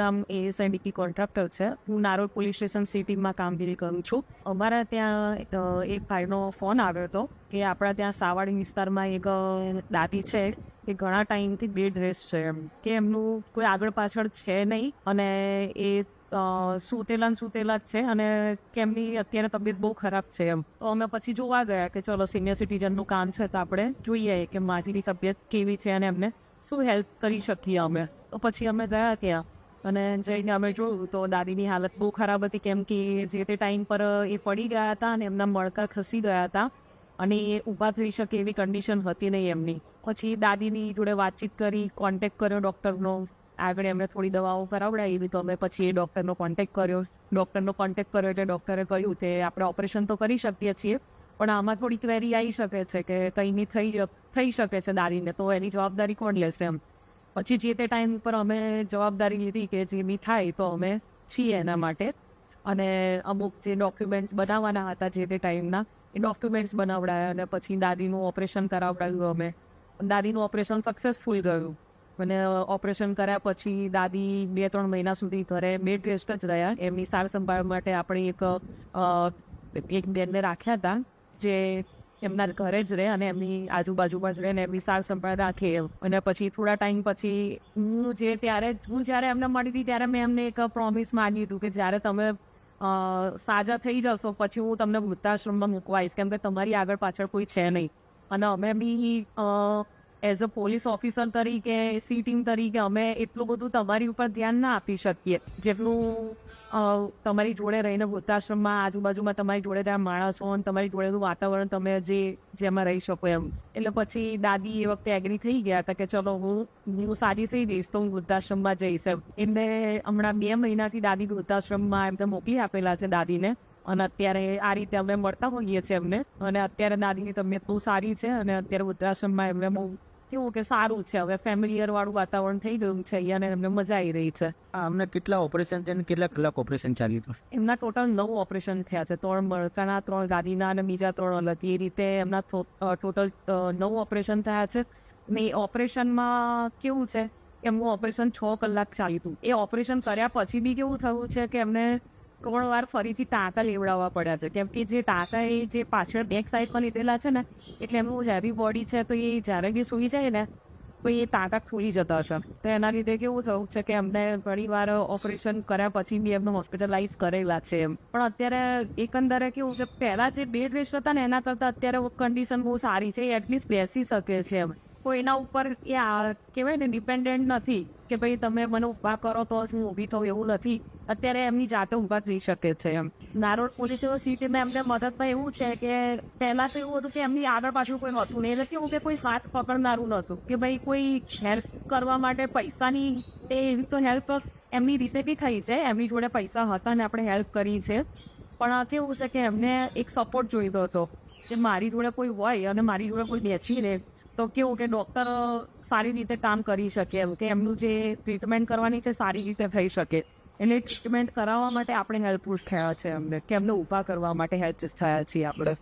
નામ and DP contractor છે. હું નારોલ પોલીસ સ્ટેશન સિટીમાં કામગીરી કરું છું. અમારા ત્યાં એક ભાઈનો ફોન આવ્યો હતો કે આપણા ત્યાં સાવાડી વિસ્તારમાં એક દાદી છે એ ઘણા ટાઈમથી બેડ રેસ્ટ છે એમ. કે એમનું કોઈ આગળ પાછળ છે નહીં અને એ સૂતેલા સૂતેલા જ છે અને કેમની અત્યારે તબિયત બહુ ખરાબ છે એમ. તો અમે પછી જોવા ગયા કે ચલો સિનિયર સિટીઝનનું કામ છે તો આપણે જોઈએ કે માજીની તબિયત કેવી છે અને એમને શું હેલ્પ કરી શકીએ અમે. તો પછી અમે ગયા ત્યાં. અને જઈને અમે જોયું તો દાદીની હાલત બહુ ખરાબ હતી, કેમ કે જે તે ટાઈમ પર એ પડી ગયા હતા અને એમના મણકા ખસી ગયા હતા અને એ ઊભા થઈ શકે એવી કન્ડિશન હતી નહીં એમની. પછી દાદીની જોડે વાતચીત કરી કોન્ટેક કર્યો ડૉક્ટરનો આગળ એમને થોડી દવાઓ કરાવડાવી તો અમે પછી એ ડૉક્ટરનો કોન્ટેક કર્યો. ડૉક્ટરનો કોન્ટેક કર્યો એટલે ડૉક્ટરે કહ્યું કે આપણે ઓપરેશન તો કરી શકીએ છીએ, પણ આમાં થોડી ક્વેરી આવી શકે છે કે કંઈની થઈ થઈ શકે છે દાદીને, તો એની જવાબદારી કોણ લેશે એમ? પછી જે તે ટાઈમ પર અમે જવાબદારી લીધી કે જે બી થાય તો અમે છીએ એના માટે. અને અમુક જે ડોક્યુમેન્ટ્સ બનાવવાના હતા જે તે ટાઈમના એ ડોક્યુમેન્ટ્સ બનાવડાયા અને પછી દાદીનું ઓપરેશન કરાવડાવ્યું અમે. દાદીનું ઓપરેશન સક્સેસફુલ ગયું. અને ઓપરેશન કર્યા પછી દાદી બે ત્રણ મહિના સુધી ઘરે બેડ રેસ્ટ જ રહ્યા. એમની સાર સંભાળ માટે આપણે એક એક બેનને રાખ્યા હતા, જે એમના ઘરે જ રહે અને એમની આજુબાજુમાં જ રહે ને એમની સાર સંભાળ રાખે. અને પછી થોડા ટાઈમ પછી હું જે ત્યારે, હું જ્યારે એમને મળી હતી ત્યારે મેં એમને એક પ્રોમિસ માગી હતું કે જ્યારે તમે સાજા થઈ જશો, પછી હું તમને વૃદ્ધાશ્રમમાં મૂકવાઈશ. કેમ કે તમારી આગળ પાછળ કોઈ છે નહીં. અને અમે બી એઝ અ પોલીસ ઓફિસર તરીકે સી ટીમ તરીકે અમે એટલું બધું તમારી ઉપર ધ્યાન ના આપી શકીએ. જેટલું તમારી જોડે રહીને વૃદ્ધાશ્રમમાં, આજુબાજુમાં તમારી જોડે ત્યાં માણસો અને તમારી જોડેનું વાતાવરણ તમે જે, જેમાં રહી શકો એમ. એટલે પછી દાદી એ વખતે એગ્રી થઈ ગયા હતા કે ચલો હું હું સારી થઈ જઈશ તો હું વૃદ્ધાશ્રમમાં જઈશ એમ. એમને હમણાં બે મહિનાથી દાદી વૃદ્ધાશ્રમમાં એમને મોકલી આપેલા છે દાદીને અને અત્યારે આ રીતે અમે મળતા હોઈએ છીએ એમને. અને અત્યારે દાદીની તબિયત બહુ સારી છે અને અત્યારે વૃદ્ધાશ્રમમાં એમને બહુ કેવું કે સારું છે. હવે ફેમિલિયર વાળું વાતાવરણ થઈ ગયું છે. અહીંયા એમને મજા આવી રહી છે. અમને કેટલા ઓપરેશન છે કેટલા કલાક ઓપરેશન ચાલ્યું હતું? એમના ટોટલ નવ ઓપરેશન થયા છે. ત્રણ મણકાના ત્રણ ગાદીના અને બીજા ત્રણ અલગ. એ રીતે એમના ટોટલ નવ ઓપરેશન થયા છે. ને એ ઓપરેશનમાં કેવું છે? એમનું ઓપરેશન છ કલાક ચાલ્યું હતું. એ ઓપરેશન કર્યા પછી બી કેવું થયું છે કે એમને ત્રણ વાર ફરીથી ટાંકા લેવડાવવા પડ્યા છે. કેમ કે જે ટાંકા એ જે પાછળ બેક સાઈડ પર લીધેલા છે ને, એટલે એમનું હેવી બોડી છે તો એ જ્યારે બી સૂઈ જાય ને, તો એ ટાંકા ખુલી જતા છે તો એના લીધે કેવું થયું છે કે અમને ઘણી વાર ઓપરેશન કર્યા પછી બી એમને હોસ્પિટલાઇઝ કરેલા છે એમ. પણ અત્યારે એકંદરે કેવું છે, પહેલાં જે બેડ રેસ્ટ હતા ને એના કરતાં અત્યારે કન્ડિશન બહુ સારી છે એટલીસ્ટ બેસી શકે છે એમ. કોઈના ઉપર એ કહેવાય ને ડિપેન્ડન્ટ નથી કે ભાઈ તમે મને ઊભા કરો તો હું ઊભી થઉં એવું નથી. અત્યારે એમની જાતે ઊભા થઈ શકે છે એમ. નારોડ પોલીસ સિટીમાં એમને મદદમાં એવું છે કે પહેલાં તો એવું હતું કે એમની આગળ પાછળ કોઈ હતું નહીં એટલે કેવું કે કોઈ સાથ પકડનારું નહોતું કે ભાઈ કોઈ હેલ્પ કરવા માટે પૈસાની એ એવી તો હેલ્પ એમની રીતે બી થઈ છે, એમની જોડે પૈસા હતા ને આપણે હેલ્પ કરી છે. પણ કેવું છે કે એમને એક સપોર્ટ જોઈતો હતો. કે મારી જોડે કોઈ હોય અને મારી જોડે કોઈ બેસી રહે, તો કેવું કે ડૉક્ટર સારી રીતે કામ કરી શકે એમ, કે એમનું જે ટ્રીટમેન્ટ કરવાની છે સારી રીતે થઈ શકે. એટલે ટ્રીટમેન્ટ કરાવવા માટે આપણે હેલ્પફુલ થયા છે એમને, કે એમને ઊભા કરવા માટે હેલ્પ થયા છીએ આપણે.